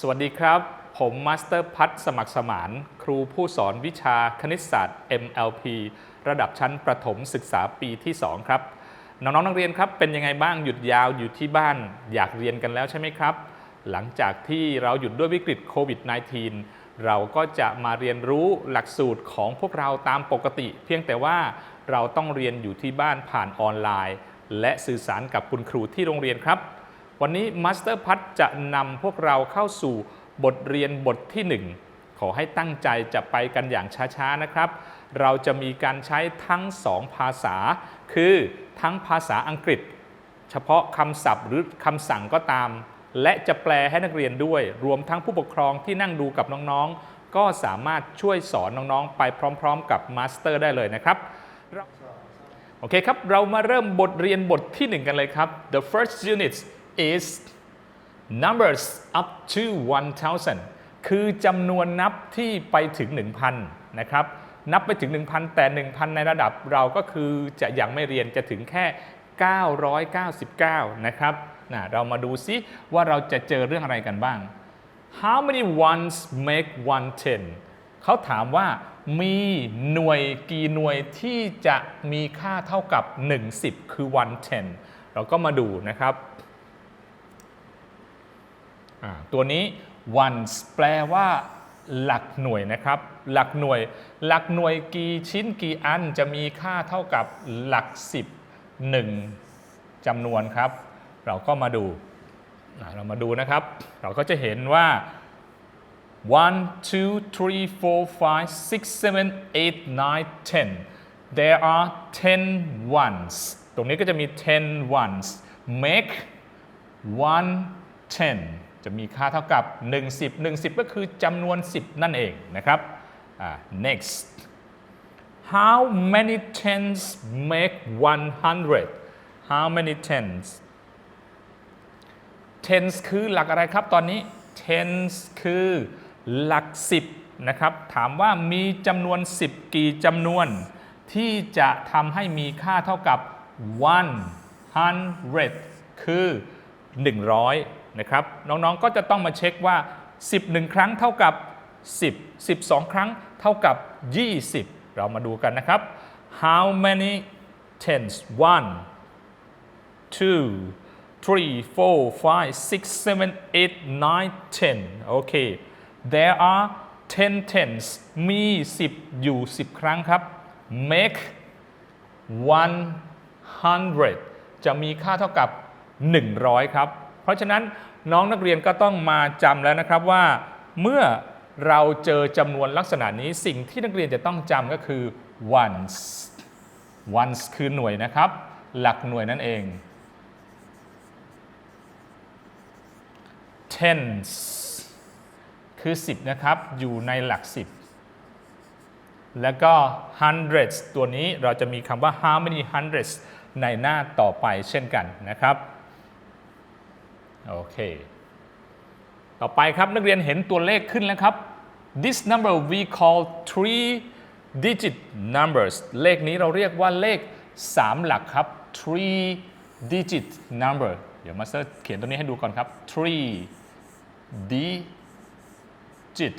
สวัสดีครับ ผมมาสเตอร์พัฒสมัครสมาน ครูผู้สอนวิชาคณิตศาสตร์ MLP ระดับชั้นประถมศึกษาปีที่ 2 ครับ น้องๆนักเรียนครับ เป็นยังไงบ้างหยุดยาวอยู่ที่บ้าน อยากเรียนกันแล้วใช่ไหมครับ หลังจากที่เราหยุดด้วยวิกฤตโควิด -19 เราก็จะมาเรียนรู้หลักสูตรของพวกเราตามปกติ เพียงแต่ว่าเราต้องเรียนอยู่ที่บ้านผ่านออนไลน์ และสื่อสารกับคุณครูที่โรงเรียนครับ วันนี้มาสเตอร์พัฒจะนำพวกเราเข้าสู่บทเรียนบทที่ 1 ขอให้ตั้งใจจะไปกันอย่างช้าๆนะครับ เราจะมีการใช้ทั้ง 2 ภาษา คือทั้งภาษาอังกฤษ เฉพาะคำศัพท์หรือคำสั่งก็ตาม และจะแปลให้นักเรียนด้วย รวมทั้งผู้ปกครองที่นั่งดูกับน้องๆ ก็สามารถช่วยสอนน้องๆ ไปพร้อมๆ กับมาสเตอร์ได้เลยนะครับโอเคครับ เรามาเริ่มบทเรียนบทที่ 1 กันเลยครับ The first units is numbers up to 1000 คือจำนวนนับที่ไปถึง 1,000 นะครับ นับไปถึง 1,000 แต่ 1,000 ในระดับเราก็คือจะยังไม่เรียนจะถึงแค่ 999 นะครับนะเรามาดูซิว่าเราจะเจอเรื่องอะไรกันบ้าง How many ones make one ten เขาถามว่ามีหน่วยกี่หน่วยที่จะมีค่าเท่ากับ 1 10 คือ one ten เราก็มาดูนะครับ ตัวนี้ ones แปลว่าหลักหน่วยนะครับ หลักหน่วย หลักหน่วยกี่ชิ้นกี่อันจะมีค่าเท่ากับหลัก 10 1จำนวนครับ เราก็มาดู เรามาดูนะครับ เราก็จะเห็นว่า 1 2 3 4 5 6 7 8 9 10 there are 10 ones ตรงนี้ก็จะมี 10 ones make 1 10 จะมีค่าเท่ากับ 1 10 1 10 ก็คือจำนวน 10 นั่นเองนะครับอ่า next how many tens make 100 how many tens tens คือหลักอะไรครับตอนนี้ tens คือหลัก 10 นะครับ ถามว่ามีจำนวน 10 กี่จำนวน ที่จะทำให้มีค่าเท่ากับ 100 คือ 100 นะครับน้องๆก็จะต้องมาเช็คว่า 11 ครั้งเท่ากับ 10 12 ครั้งเท่ากับ 20 เรามาดูกันนะครับ how many tens one two three four five six seven eight nine ten โอเค there are ten tens มี 10 อยู่ 10 ครั้งครับ make 100 จะมีค่าเท่ากับ 100 ครับ เพราะฉะนั้นน้องนักเรียนก็ต้องมาจำแล้วนะครับว่า เมื่อเราเจอจำนวนลักษณะนี้สิ่งที่นักเรียนจะต้องจำก็คือ ones ones คือหน่วยนะครับ หลักหน่วยนั่นเอง tens คือ 10 นะครับ อยู่ในหลัก 10 แล้วก็ hundreds ตัวนี้เราจะมีคำว่า how many hundreds ในหน้าต่อไปเช่นกันนะครับ โอเค ต่อไปครับนักเรียนเห็นตัวเลขขึ้นแล้วครับ this number we call three digit numbers เลขนี้เราเรียกว่าเลข 3 หลักครับ three digit number เดี๋ยวมาสเตอร์เขียนตัวนี้ให้ดูก่อนครับ three digit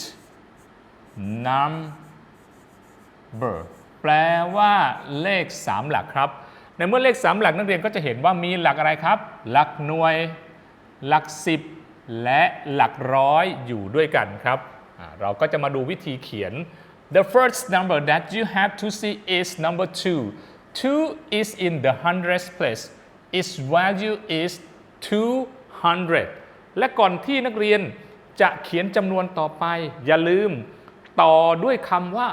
number แปลว่าเลข 3 หลักครับ ในเมื่อเลข 3 หลักนักเรียนก็จะเห็นว่ามีหลักอะไรครับ หลักหน่วย หลัก10และหลักร้อยอยู่ด้วยกันครับเราก็จะมาดูวิธีเขียน The first number that you have to see is number 2 2 is in the hundreds place its value is 200 และก่อนที่นักเรียนจะเขียนจำนวนต่อไป อย่าลืมต่อด้วยคำว่า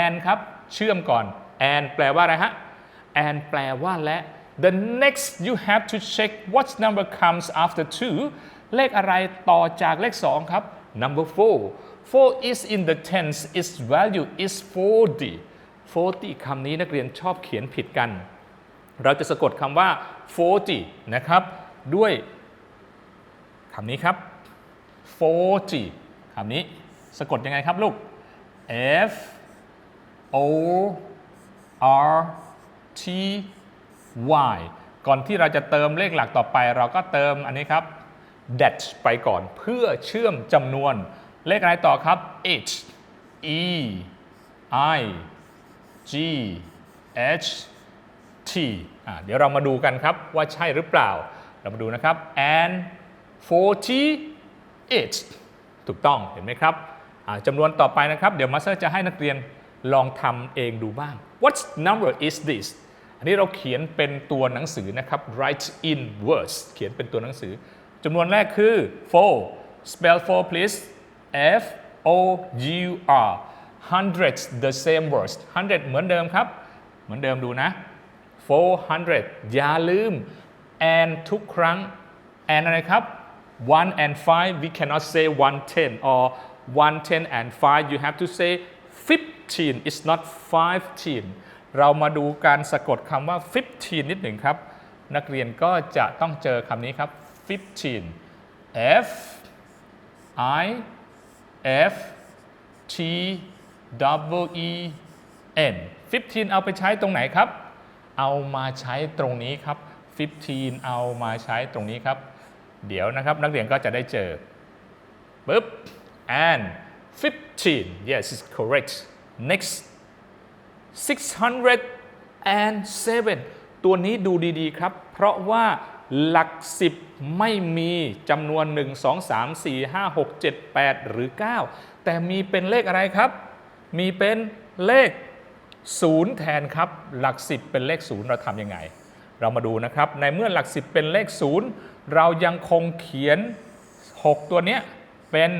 and ครับ เชื่อมก่อน and แปลว่าอะไรฮะ and แปลว่าและ the next you have to check what number comes after 2เลขอะไรต่อจากเลข2ครับ number 4 4 is in the tens its value is 40 40 คำนี้นักเรียนชอบเขียนผิดกัน เราจะสะกดคำว่า 40 นะครับ ด้วยคำนี้ครับ 40 คำนี้สะกดยังไงครับลูก F O R T Y ก่อนที่เราจะเติมเลขหลักต่อไป เราก็เติมอันนี้ครับ that ไปก่อนเพื่อเชื่อมจำนวนเลขอะไรต่อครับ h e i g h t อะเดี๋ยวเรามาดูกันครับว่าใช่หรือเปล่า เรามาดูนะครับ and 48 ถูกต้องเห็นไหมครับจำนวนต่อไปนะครับ เดี๋ยวมาสเตอร์จะให้นักเรียนลองทำเองดูบ้าง What number is this อันนี้เราเขียนเป็นตัวหนังสือนะครับ write in words เขียนเป็นตัวหนังสือจำนวนแรกคือ four spell four please F O U R hundreds the same words hundred เหมือนเดิมครับ เหมือนเดิมดูนะ400อย่าลืม and ทุกครั้ง and อะไรครับ1 and 5 we cannot say 110 or 110 and 5 you have to say 15 it's not 15 เรามาดูการสะกดคำว่า 15 นิดหนึ่งครับ นักเรียนก็จะต้องเจอคำนี้ครับ 15 F I F T W E N 15 เอาไปใช้ตรงไหนครับ เอามาใช้ตรงนี้ครับ 15 เอามาใช้ตรงนี้ครับ เดี๋ยวนะครับนักเรียนก็จะได้เจอปึ๊บ and 15 yes is correct next 607 ตัวนี้ดูดีๆครับ เพราะว่าหลัก 10 ไม่มีจำนวน 1 2 3 4 5 6 7 8 หรือ 9 แต่มีเป็นเลขอะไรครับ มีเป็นเลข 0 แทนครับ หลัก 10 เป็นเลข 0 เราทำยังไง เรามาดูนะครับ ในเมื่อหลัก 10 เป็นเลข 0 เรายังคงเขียน 6 ตัวนี้เป็น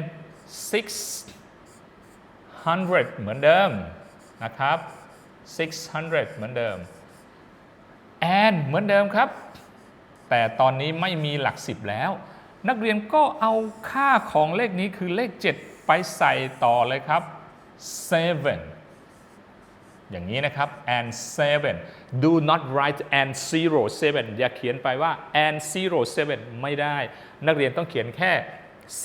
600 เหมือนเดิมนะครับ 600 เหมือนเดิม and เหมือนเดิมครับ แต่ตอนนี้ไม่มีหลัก 10 แล้ว นักเรียนก็เอาค่าของเลขนี้คือเลข 7 ไปใส่ต่อเลยครับ 7 อย่างนี้นะครับ and 7 do not write and 0 7 อย่าเขียนไปว่า and 0 7 ไม่ได้ นักเรียนต้องเขียนแค่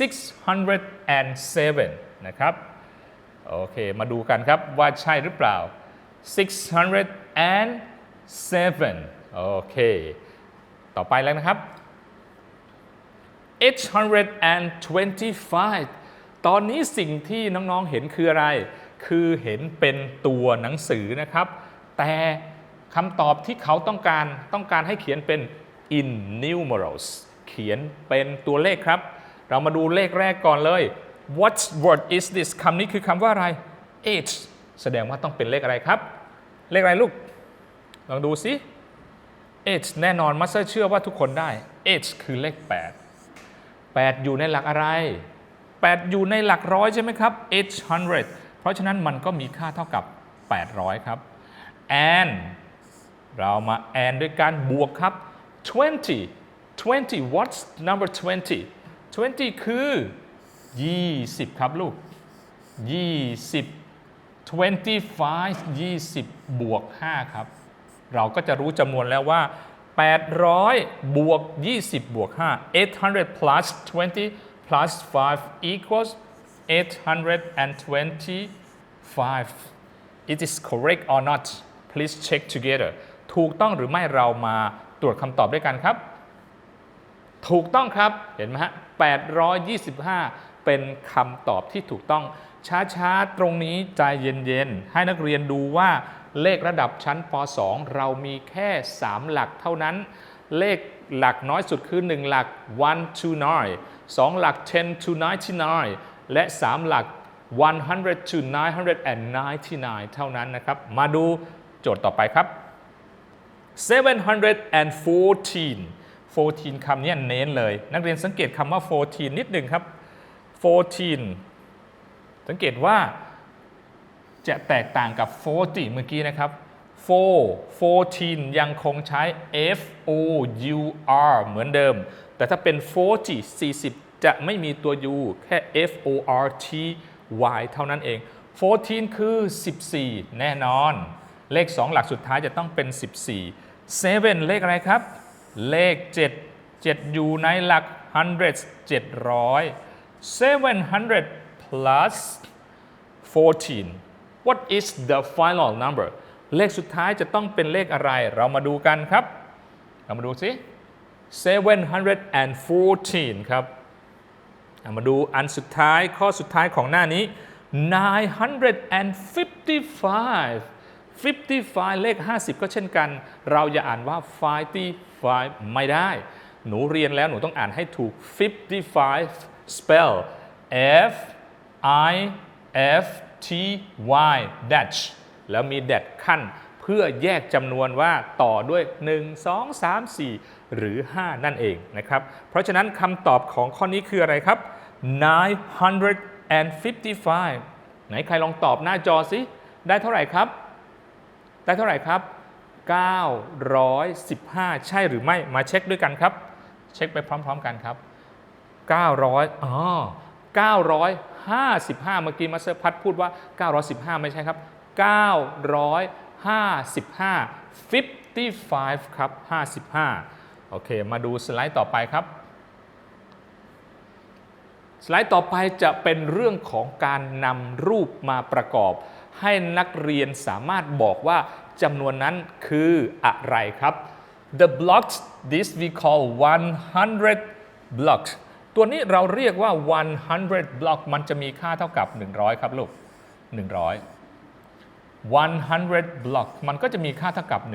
607 นะครับ โอเค มาดูกันครับว่าใช่หรือเปล่า 607 โอเค ต่อไปแล้วนะครับ 825 ตอนนี้สิ่งที่น้องๆเห็นคืออะไร คือเห็นเป็นตัวหนังสือนะครับ แต่คำตอบที่เขาต้องการต้องการให้เขียนเป็น in numerals เขียนเป็นตัวเลขครับ เรามาดูเลขแรกก่อนเลย What word is this คำนี้คือคำว่าอะไร8แสดงว่าต้องเป็นเลขอะไรครับ เลขอะไรลูก ลองดูสิ8แน่นอนมัสเตอร์เชื่อว่าทุกคนได้8คือเลข 8 8 อยู่ในหลักอะไร 8 อยู่ในหลักร้อยใช่ไหมครับ800 เพราะฉะนั้นมันก็มีค่าเท่ากับ 800 ครับ and เรามา and ด้วยการบวกครับ 20 20 what's number 20 20 คือ 20 ครับลูก 20 25 20 บวก 5 ครับ เราก็จะรู้จำนวนแล้วว่า 800 บวก 20 บวก 5 800 plus 20 plus 5 equals 825 It is correct or not please check together ถูกต้องหรือไม่เรามาตรวจคำตอบด้วยกันครับ ถูกต้องครับ เห็นไหมฮะ825 เป็นคำตอบที่ถูกต้อง ช้าๆ ตรงนี้ใจเย็นๆ ให้นักเรียนดูว่าเลขระดับชั้นป .2 เรามีแค่ 3 หลักเท่านั้น เลขหลักน้อยสุดคือ 1 หลัก 1 to 9 2 หลัก 10 to 99 และ 3 หลัก 100 to 999 เท่านั้นนะครับ มาดูโจทย์ต่อไปครับ 714 14 คำนี้เน้นเลย นักเรียนสังเกตคำว่า 14 นิดหนึ่งครับ 14 สังเกตว่าจะแตกต่างกับ40เมื่อกี้นะครับ4 14ยังคงใช้ F O U R เหมือนเดิม แต่ถ้าเป็น40 40 จะไม่มีตัว U แค่ F O R T Y เท่านั้นเอง 14 คือ 14 แน่นอน เลข 2 หลักสุดท้ายจะต้องเป็น 14 7 เลขอะไรครับ เลข 7 7 อยู่ในหลัก hundreds 700 700 plus 14 what is the final number เลขสุดท้ายจะต้องเป็นเลขอะไร เรามาดูกันครับ เรามาดูสิ714 ครับมาดูอันสุดท้ายข้อสุดท้ายของหน้านี้ 955 55 เลข 50 ก็เช่นกัน เราอย่าอ่านว่า 55 ไม่ได้ หนูเรียนแล้วหนูต้องอ่านให้ถูก 55 spell F I F T Y dash แล้วมี dash ขั้น เพื่อแยกจำนวนว่าต่อด้วย 1 2 3 4 หรือ 5 นั่นเองนะครับ เพราะฉะนั้นคำตอบของข้อนี้คืออะไรครับ 955 ไหนใครลองตอบหน้าจอสิได้เท่าไหร่ครับ ได้เท่าไหร่ครับ 915 ใช่หรือไม่มาเช็คด้วยกันครับ เช็คไปพร้อม ๆ กันครับ 900อ๋อ 955 เมื่อกี้มาสเตอร์พัดพูดว่า 915 ไม่ใช่ครับ 955 55 ครับ 55 โอเค มาดูสไลด์ต่อไปครับ สไลด์ต่อไปจะเป็นเรื่องของการนำรูปมาประกอบ ให้นักเรียนสามารถบอกว่าจำนวนนั้นคืออะไรครับ the blocks this we call 100 blocks ตัวนี้เราเรียกว่า 100 block มันจะมีค่าเท่ากับ 100 ครับลูก 100 100 block มันก็จะมีค่าเท่ากับ 100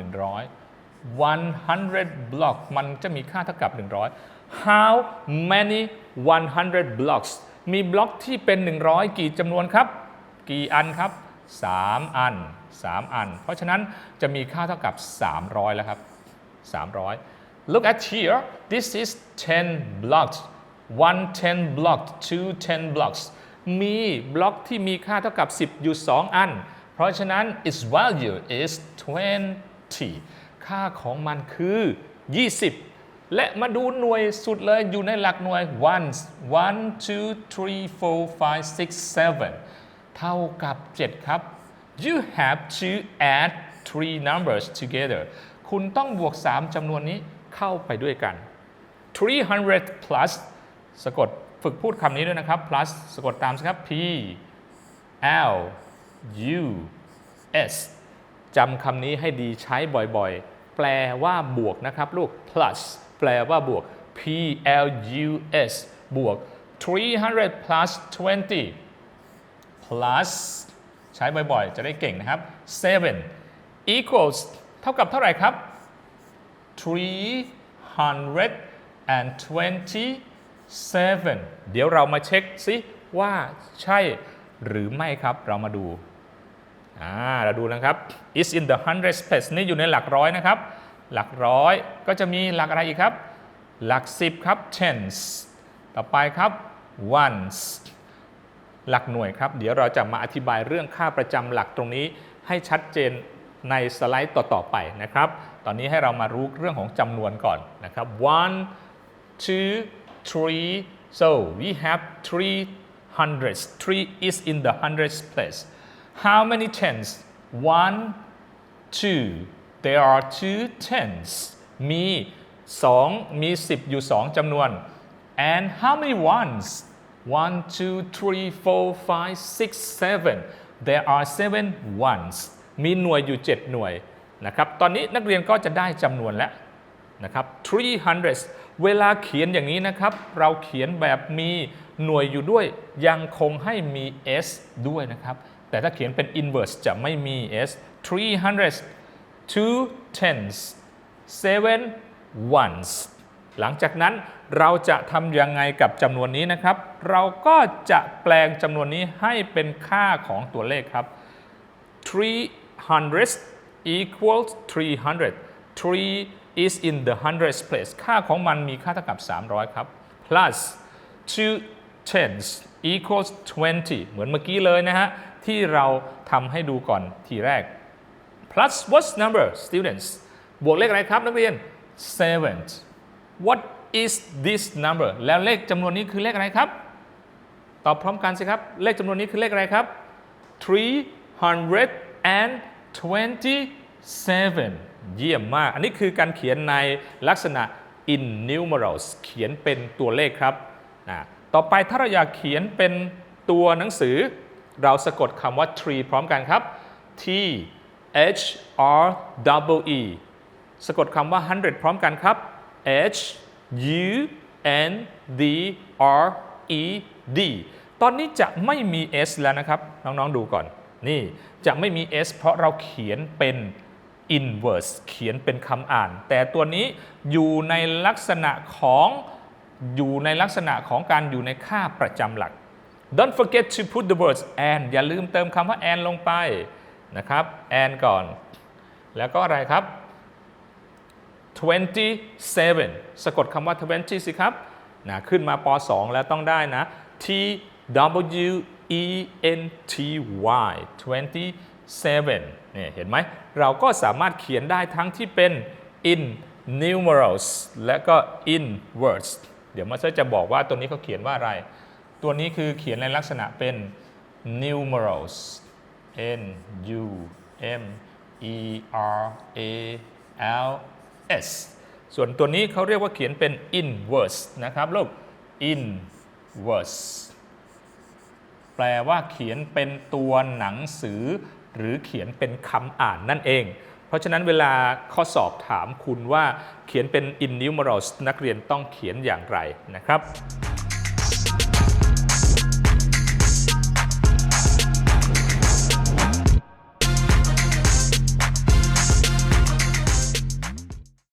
100 block มันจะมีค่าเท่ากับ 100 how many 100 blocks มีบล็อกที่เป็น 100 กี่จำนวนครับ กี่อันครับ 3 อัน 3 อัน เพราะฉะนั้นจะมีค่าเท่ากับ 300 แล้วครับ 300 look at here this is 10 blocks one 10 block two 10 blocks มีบล็อกที่มีค่าเท่ากับ 10 อยู่ 2 อัน เพราะฉะนั้น its value is 20 ค่าของมันคือ 20 และมาดูหน่วยสุดเลยอยู่ในหลักหน่วย ones one two three four five six seven เท่ากับ 7 ครับ you have to add three numbers together คุณต้องบวก 3จำนวนนี้เข้าไปด้วยกัน 300 plus สะกดฝึกพูดคำนี้ด้วยนะครับ plus สะกดตามสิครับ p l u s จำคำนี้ให้ดีใช้บ่อยๆ แปลว่าบวกนะครับลูก plus แปลว่าบวก p l u s บวก 300 plus 20 plus ใช้บ่อยๆ จะได้เก่งนะครับ 7 equals เท่ากับเท่าไหร่ครับ 327เดี๋ยวเรามาเช็คซิว่าใช่หรือไม่ครับเรามาดูอ่าเราดูนะครับ is in the hundred space นี่อยู่ในหลักร้อยนะครับ หลักร้อยก็จะมีหลักอะไรอีกครับ หลัก10ครับ tens ต่อไปครับ ones หลักหน่วยครับ เดี๋ยวเราจะมาอธิบายเรื่องค่าประจำหลักตรงนี้ให้ชัดเจนในสไลด์ต่อ ๆ ไปนะครับ ตอนนี้ให้เรามารู้เรื่องของจำนวนก่อนนะครับ one two three so we have three hundreds three is in the hundreds place how many tens one two there are two tens มี2มี 10 อยู่ 2จำนวน and how many ones one two three four five six seven there are seven ones มีหน่วยอยู่ 7 หน่วยนะครับ ตอนนี้นักเรียนก็จะได้จำนวนแล้ว นะครับ300 เวลาเขียนอย่างนี้นะครับ เราเขียนแบบมีหน่วยอยู่ด้วย ยังคงให้มี s ด้วยนะครับ แต่ถ้าเขียนเป็น inverse จะไม่มี s 300 two tens seven ones หลังจากนั้นเราจะทำยังไงกับจำนวนนี้นะครับ เราก็จะแปลงจำนวนนี้ให้เป็นค่าของตัวเลขครับ 300 equals 300 3 is in the hundreds place ค่าของมันมีค่าเท่ากับ 300 ครับ plus 2 tens equals 20 เหมือนเมื่อกี้เลยนะฮะ ที่เราทำให้ดูก่อนทีแรก plus what number students บวกเลขอะไรครับนักเรียน7 what is this number แล้วเลขจำนวนนี้คือเลขอะไรครับ ตอบพร้อมกันสิครับ เลขจำนวนนี้คือเลขอะไรครับ 327 เยี่ยมมาก อันนี้คือการเขียนในลักษณะ in numerals เขียนเป็นตัวเลขครับ ต่อไปถ้าเราอยากเขียนเป็นตัวหนังสือ เราสะกดคำว่า tree พร้อมกันครับ T H R W E สะกดคำว่า100พร้อมกันครับ H U N D R e d ตอนนี้จะไม่มี s แล้วนะครับ น้องๆดูก่อน นี่จะไม่มี s เพราะเราเขียนเป็น inverse เขียนเป็นคำอ่าน แต่ตัวนี้อยู่ในลักษณะของอยู่ในลักษณะของการอยู่ในค่าประจำหลัก Don't forget to put the words and อย่าลืมเติมคำว่า and ลงไปนะครับ and ก่อน แล้วก็อะไรครับ 27 สะกดคำว่า 20 สิครับนะขึ้นมาป .2 แล้วต้องได้นะ T W E N T Y 7เนี่ยเห็นไหมเราก็สามารถเขียนได้ทั้งที่เป็น in numerals และก็ in words เดี๋ยวมาสเตอร์จะบอกว่าตัวนี้เขาเขียนว่าอะไร ตัวนี้คือเขียนในลักษณะเป็น numerals N U M E R A L S ส่วนตัวนี้เขาเรียกว่าเขียนเป็น inverse นะครับลูก inverse แปลว่าเขียนเป็นตัวหนังสือ หรือเขียนเป็นคำอ่านนั่นเอง เพราะฉะนั้นเวลาข้อสอบถามคุณว่าเขียนเป็น in numerals นักเรียนต้องเขียนอย่างไรนะครับ